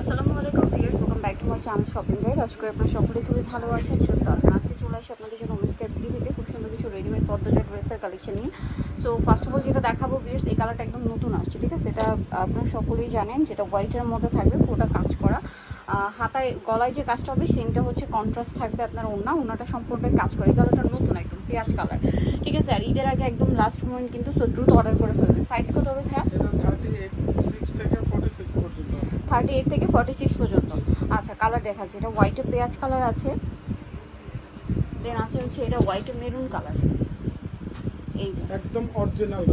আসসালামু আলাইকুম viewers, welcome back to my channel shopping guide. আজকে আপনারা সকলেই খুবই ভালো আছেন, সুস্থ আছেন। আজকে চলে আসি আপনাদের জন্য ওমেন্স ক্যাপটি থেকে খুব সুন্দর কিছু রেডিমেড পদ্মজা ড্রেসের কালেকশন নিয়ে। সো ফার্স্ট অফ অল যেটা দেখাবো ভিউয়ার্স এই কালারটা একদম নতুন আসছে, ঠিক আছে? এটা আপনারা সকলেই জানেন যেটা হোয়াইটের মধ্যে থাকবে, পুরোটা কাজ করা। হাতায়, গলায় যে কাজটা হবে, সেমটা হচ্ছে কন্ট্রাস্ট থাকবে আপনার ওনা ওনাটা সম্পূর্ণটাই কাজ করে। এই কালারটা নতুন একদম, পেঁয়াজ কালার ঠিক আছে? আর ঈদের আগে একদম লাস্ট মোমেন্ট কিন্তু সো দ্রুত অর্ডার করে ফেলবেন। সাইজ কত হবে হ্যাঁ এটা থার্টি এইট সিক্স থেকে ফোর্টি সিক্স পর্যন্ত থার্টি এইট থেকে ফর্টি সিক্স পর্যন্ত। আচ্ছা কালার দেখাচ্ছি। এটা হোয়াইটে পেঁয়াজ কালার আছে। দেন আছে হচ্ছে এটা হোয়াইটে মেরুন কালার এই যে। একদম অরিজিনাল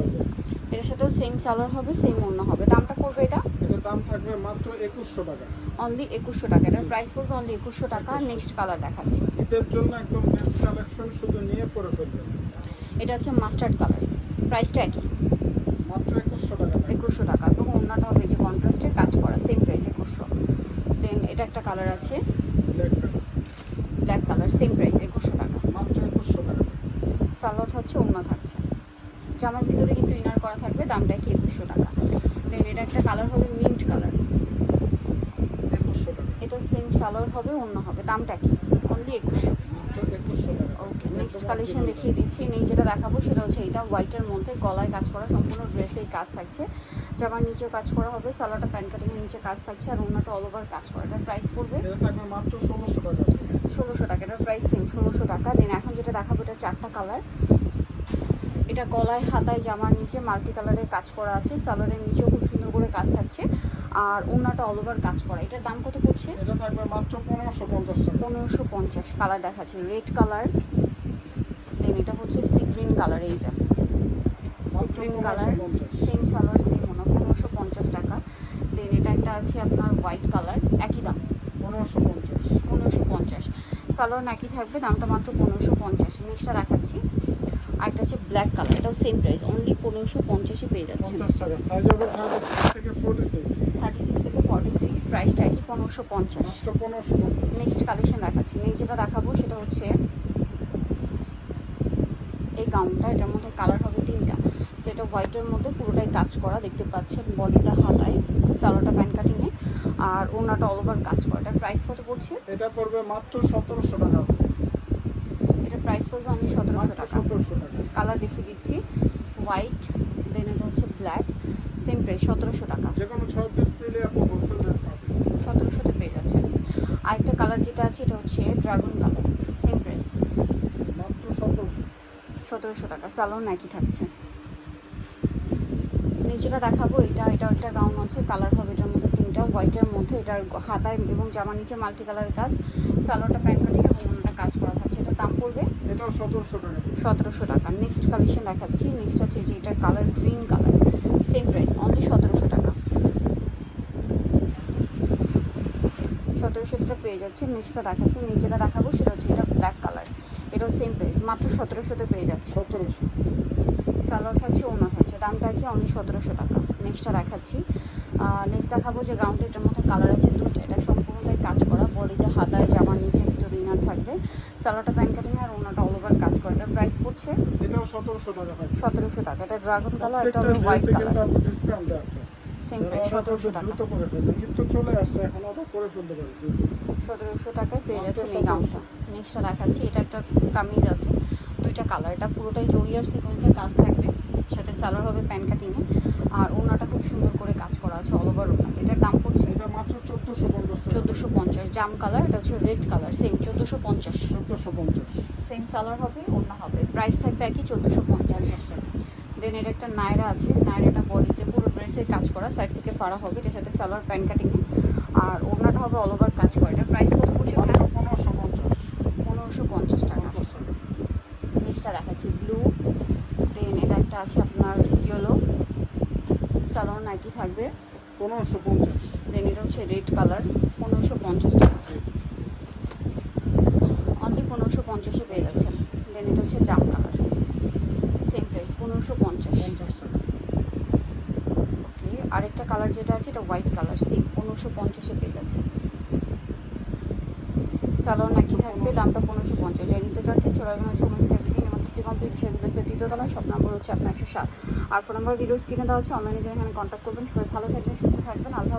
এটার সাথেও সেম কালার হবে সেম অন্য হবে। দামটা পড়বে এটা? এটার দাম থাকবে মাত্র একুশশো টাকা। অনলি একুশশো টাকা। এটার প্রাইস পড়বে অনলি একুশশো টাকা। নেক্সট কালার দেখাচ্ছি। ঈদের জন্য একদম বেস্ট কালেকশন শুধু নিয়ে পরে ফেলবেন এটা হচ্ছে মাস্টার্ড কালার প্রাইসটা একই। মাত্র একুশশো টাকা। একুশশো টাকা এবং অন্যটা হবে এই যে কন্ট্রাস্টে কাজ করা সেম প্রাইস একুশশো দেন এটা একটা কালার আছে। ব্ল্যাক কালার সেম প্রাইস একুশশো টাকা। সালোয়ার হচ্ছে অন্য থাকছে জামার ভিতরে কিন্তু ইনার করা থাকবে দামটা কি একুশশো টাকা। দেন এটা একটা কালার হবে মিন্ট কালার এটা সেম সালোয়ার হবে অন্য হবে দামটা কি? অনলি একুশশো। ওকে নেক্সট কালেকশন দেখিয়ে দিচ্ছি। নেই যেটা দেখাবো সেটা হচ্ছে এটা হোয়াইটের মধ্যে গলায় কাজ করা সম্পূর্ণ ড্রেসেই কাজ থাকছে। জামার নিচেও কাজ করা হবে সালোয়ারটা প্যান্ট কাটিংয়ের নিচে কাজ থাকছে আর অন্যটা অল ওভার কাজ করা। এটার প্রাইস পড়বে মাত্র ষোলোশো টাকা। ষোলোশো টাকা এটার প্রাইস সেম ষোলোশো টাকা। দেন এখন যেটা দেখাবো এটা চারটা কালার এটা গলায় হাতায় জামার নিচে মাল্টি কালারের কাজ করা আছে। সালোয়ারের নিচেও খুব সুন্দর করে কাজ থাকছে। আর অন্যটা অল ওভার কাজ করা। এটার দাম কত পড়ছে? এটা থাকবে মাত্র পনেরোশো পঞ্চাশ টাকা। পনেরোশো পঞ্চাশ। কালার দেখাচ্ছে। রেড কালার দেন এটা হচ্ছে সি গ্রিন কালার এই যে। Sea green colour same salwar same পনেরোশো পঞ্চাশ টাকা। দেন এটা একটা আছে আপনার হোয়াইট কালার একই দাম। পনেরোশো পঞ্চাশ। পনেরোশো পঞ্চাশ। সালোয়ার নাকি থাকবে দামটা মাত্র পনেরোশো পঞ্চাশ। নেক্সটটা দেখাচ্ছি। আরেকটা আছে ব্ল্যাক কালার এটাও সেম প্রাইস অনলি পনেরোশো পঞ্চাশে পেয়ে যাচ্ছেন। থার্টি সিক্স থেকে ফর্টি সিক্স প্রাইসটা একই পনেরোশো পঞ্চাশ। নেক্সট কালেকশন দেখাচ্ছি। নেক্সট যেটা দেখাবো সেটা হচ্ছে এই গাউনটা এটার মধ্যে কালার হবে তিনটা। সেটা হোয়াইটের মধ্যে পুরোটাই কাজ করা দেখতে পাচ্ছেন বডিটা হাতায় সালোটা প্যান্ট কাটিংয়ে আর ওনাটা অল ওভার কাজ করা। এটার প্রাইস কত পড়ছে? এটা পড়বে মাত্র সতেরোশো টাকা। প্রাইস পড়বে আমি সতেরোশো টাকা। সতেরোশো টাকা। কালার দেখিয়ে দিচ্ছি। হোয়াইট দেন এটা হচ্ছে ব্ল্যাক সেম প্রাইস সতেরোশো টাকা। সতেরোশোতে পেয়ে যাচ্ছেন। আরেকটা কালার যেটা আছে এটা হচ্ছে ড্রাগন কালার সেম প্রাইস মাত্র সতেরোশো। টাকা সালোন একই থাকছে। নিচেটা দেখাবো এটা এটা একটা গাউন আছে কালার হবে এটার মধ্যে তিনটা হোয়াইটের মধ্যে এটার হাতায় এবং জামা নিচে মাল্টি কালারের কাজ। সালোয়ারটা প্যান্ট এবং কাজ করা থাকছে এটার দাম পড়বে? এটাও সতেরোশো টাকা। সতেরোশো টাকা। নেক্সট কালেকশন দেখাচ্ছি। নেক্সট আছে যে এটার colour green colour same price only সতেরোশো টাকা। সতেরোশোটা পেয়ে যাচ্ছে। নেক্সটটা দেখাচ্ছি। নিচেটা দেখাবো সেটা হচ্ছে এটা ব্ল্যাক কালার এটাও সেম প্রাইস মাত্র সতেরোশোতে পেয়ে যাচ্ছে। সতেরোশো। সালোয়ার থাকছে ওনা থাকছে। দামটা কি অনলি সতেরোশো টাকা। নেক্সটটা দেখাচ্ছি। নেক্সট দেখাবো যে গাউনটা এটার মধ্যে কালার আছে দুটো। এটা সম্পূর্ণটাই কাজ করা। বডিতে হাতায় জামার নিচে ইনার থাকবে। সালোয়ারটা প্যান্ট কাটিং আর ওনাটা অল ওভার কাজ করা। এটার প্রাইস পড়ছে এটাও সতেরোশো টাকা সতেরোশো টাকা। এটা ড্রাগন কালার এটা হবে হোয়াইট কালার ডিসকাউন্ট আছে। সতেরোশো টাকায় পেয়ে মাত্র যাচ্ছেন এই গাউনটা নেক্সটটা দেখাচ্ছি। এটা একটা কামিজ আছে। দুইটা কালার এটা পুরোটাই সিকোয়েন্সের কাজ থাকবে। সাথে সালোয়ার হবে প্যান্ট কাটিংয়ে। আর ওনাটা খুব সুন্দর করে কাজ করা আছে অল ওভার ওনাতে এটার দাম পড়ছে এটা মাত্র চোদ্দোশো পঞ্চাশ চোদ্দোশো পঞ্চাশ। জাম কালার এটা হচ্ছে রেড কালার সেম চোদ্দোশো পঞ্চাশ। চোদ্দোশো পঞ্চাশ। সেম সালোয়ার হবে অন্য হবে। প্রাইস থাকবে একই চোদ্দোশো পঞ্চাশ। দেন এর একটা নায়রা আছে নায়রাটা বডিতে পুরো ড্রেসে কাজ করা সাইড থেকে ফাড়া হবে এটার সাথে সালোয়ার প্যান্ট কাটিং আর ওনাটা হবে অল ওভার কাজ করা। এটার প্রাইস কত পড়ছে পনেরোশো পঞ্চাশ। পনেরোশো পঞ্চাশ টাকা। পঞ্চাশ টাকা। নেক্সটটা দেখাচ্ছি ব্লু দেন এটা একটা আছে আপনার ইয়েলো সালোয়ার নাইকি থাকবে। পনেরোশো পঞ্চাশ। দেন এটা হচ্ছে রেড কালার পনেরোশো পঞ্চাশ টাকা। অনলি পনেরোশো পঞ্চাশে পেয়ে যাচ্ছেন দেন এটা হচ্ছে জাম কালার সেম প্রাইস পনেরোশো পঞ্চাশ। পঞ্চাশ টাকা। ওকে আরেকটা কালার যেটা আছে এটা হোয়াইট কালার সেম পনেরোশো পঞ্চাশে পেয়ে যাচ্ছে। সালোয়ার নাকি থাকবে দামটা পনেরোশো পঞ্চাশ। নিতে ক্যাপিটিন এবং কিস্তি কমপ্লিট সব নম্বর হচ্ছে আপনার একশো সাত। আর ফোন নাম্বার ভিডিও স্ক্রিনে দেওয়া হচ্ছে অনলাইনে জন্য এখানে কন্ট্যাক্ট করবেন। সবাই ভালো থাকবেন, সুস্থ থাকবেন। আল্লাহ